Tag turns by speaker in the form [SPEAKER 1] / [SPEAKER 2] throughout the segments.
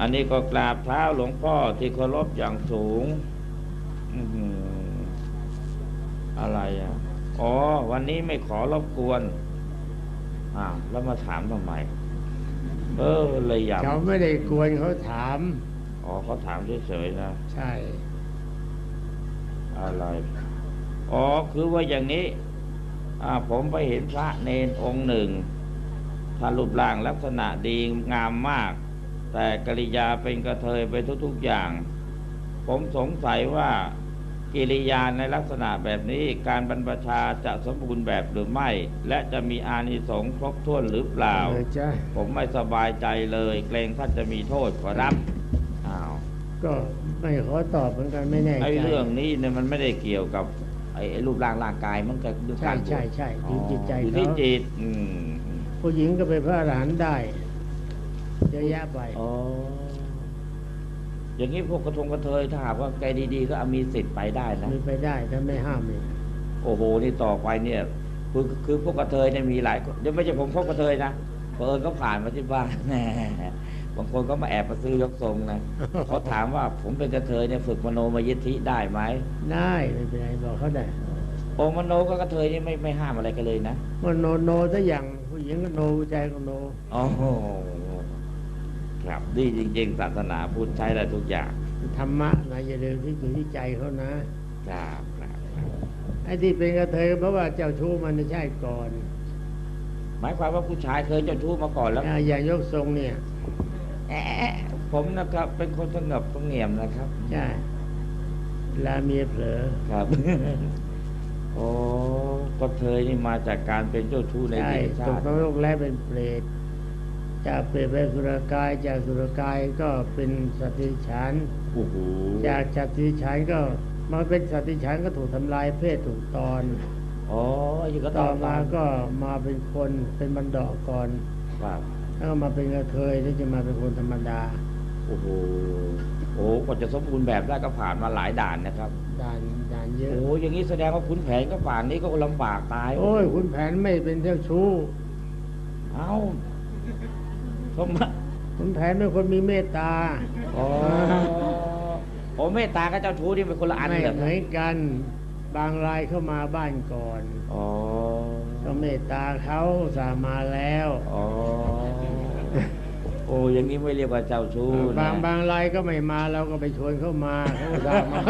[SPEAKER 1] อันนี้ก็กราบเท้าหลวงพ่อที่เคารพอย่างสูงอื้อหืออะไรอะ อ๋อ วันนี้ไม่ขอรบกวนอ้าวแล้วมาถามทำไม เออเลยอยาก
[SPEAKER 2] เขาไม่ได้กวนเขาถาม
[SPEAKER 1] อ๋อเขาถามเฉยๆนะ
[SPEAKER 2] ใช่
[SPEAKER 1] อะไร อ๋อ คือว่าอย่างนี้ อ่า ผมไปเห็นพระเนนองค์หนึ่งท่านรูปร่างลักษณะดีงามมาก แต่กริยาเป็นกระเทยไปทุกๆอย่าง ผมสงสัยว่ากิริยาในลักษณะแบบนี้การบรรพชาจะสมบูรณ์แบบหรือไม่ และจะมีอานิสงส์ครบถ้วนหรือเปล่า
[SPEAKER 2] เออจ้ะ
[SPEAKER 1] ผมไม่สบายใจเลย เกรงท่านจะมีโทษขอรับอ้าว
[SPEAKER 2] ก็ไม่ขอตอบเหมือนกันไม่แน่ใจ
[SPEAKER 1] ไอ้เรื่องนี้เนี่ยมันไม่ได้เกี่ยวกับไอ้ไอ้รูปร่างร่างกายมันก็ดู
[SPEAKER 2] ใช่
[SPEAKER 1] การบวช
[SPEAKER 2] ใช่ใช่อยู่จิตใจ
[SPEAKER 1] อยู่
[SPEAKER 2] เขา
[SPEAKER 1] ที่จิตอืม
[SPEAKER 2] ผู้หญิงก็เป็นพระอรหันต์ได้ เยอะแยะไป
[SPEAKER 1] อ๋ออย่างนี้พวกกระทงกระเทยถ้าหากว่าใจดีๆ ก็มีสิทธิ์ไปได้นะ
[SPEAKER 2] มีไปได้ถ้าไม่ห้ามนี่
[SPEAKER 1] โอ้โหนี่ต่อไปเนี่ยคือคือพวกกระเทยเนี่ยมีหลายคนยังไม่ใช่ผมพวกกระเทยนะเพิญก็ผ่านมาที่บ้านแหมบางคนก็มาแอบมาซื้อยกทรงนะเขาถามว่าผมเป็นกระเทยเนี่ยฝึกมโนมยิทธิได้ไหม
[SPEAKER 2] ได้ไม่เป็นไรบอกเขาได้
[SPEAKER 1] โอมโนก็กระเทยนี่ไม่ไม่ห้ามอะไรกันเลยนะ
[SPEAKER 2] ว่าโนโนซะอย่างผู้หญิงก็โนผู้ชายก็โน
[SPEAKER 1] โอ้โห ครับ ดีจริง ๆ ศาสนาพูดใช้ได้ทุกอย่าง
[SPEAKER 2] ธรรมะนะอย่าลืมที่อยู่ที่ใจเขานะ
[SPEAKER 1] ครับครับครับ
[SPEAKER 2] ไอ้ที่เป็นกระเทยก็เพราะว่าเจ้าชู้มันไม่ใช่ก่อน
[SPEAKER 1] หมายความว่าผู้ชายเคยเจ้าชู้มาก่อนแล้ว
[SPEAKER 2] อ่าอย่างยกทรงเนี่ย
[SPEAKER 1] แอะผมนะครับ เป็นคนสงบสงเงียมนะครับ
[SPEAKER 2] ใช่เวลาเมียเผลอ
[SPEAKER 1] ครับ โอ้ก็เธยนี่มาจากการเป็นเจ้าชู้ใน
[SPEAKER 2] ใช่
[SPEAKER 1] ดิน
[SPEAKER 2] ต
[SPEAKER 1] ชากติ
[SPEAKER 2] นรกแล้วเป็นเปรต จากเปรตเป็นสุรกายจากสุรกายก็เป็นสัตว์ดิฉัน
[SPEAKER 1] โอ้โห
[SPEAKER 2] จากสัตว์ดิฉันก็มาเป็นสัตว์ดิฉันก็ถูกทำลายเพศถูกตอน
[SPEAKER 1] อ๋ออยู่ก็
[SPEAKER 2] ต่
[SPEAKER 1] ต่
[SPEAKER 2] อ
[SPEAKER 1] อ
[SPEAKER 2] มาก็มาเป็นคนเป็นบรรดาก่อน
[SPEAKER 1] ครับ
[SPEAKER 2] แล้วก็มาเป็นกระเทยที่จะมาเป็นคนธรรมดา
[SPEAKER 1] โอ้โหโอ้กว่าจะสมบูรณ์แบบได้ก็ผ่านมาหลายด่านนะครับ
[SPEAKER 2] ด่านด่านเยอะ
[SPEAKER 1] โอ้อย่างนี้แสดงว่าขุนแผนก็ป่านนี้ก็ลำบากตาย
[SPEAKER 2] โอ้ยคุณแผนไม่เป็นเจ้าชู้
[SPEAKER 1] เอ้า ทำไม
[SPEAKER 2] คุณแผนเป็นคนมีเมตตา
[SPEAKER 1] อ๋อโอ้เมตตากับเจ้าชู้นี่เป็นคนละอัน
[SPEAKER 2] ไม่
[SPEAKER 1] เหรอ
[SPEAKER 2] เหมือนกัน บางรายเข้ามาบ้านก่อน
[SPEAKER 1] อ๋อ
[SPEAKER 2] ก็เมตตาเขาสามาแล้ว
[SPEAKER 1] อ๋อโอ้อย่างนี้ไม่เรียกว่าเจ้าชู้นะ
[SPEAKER 2] บางบางรายก็ไม่มาเราก็ไปชวนเข้ามาเขาสามา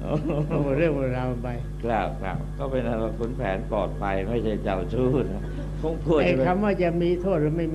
[SPEAKER 1] โอ้
[SPEAKER 2] เอาเรื่องของเราไป
[SPEAKER 1] ครับครับก็เป็นอะไรขุนแผนปลอดภัยไม่ใช่เจ้าชู้นะ คงควร
[SPEAKER 2] ไอ้คำว่าจะมีโทษหรือไม่มี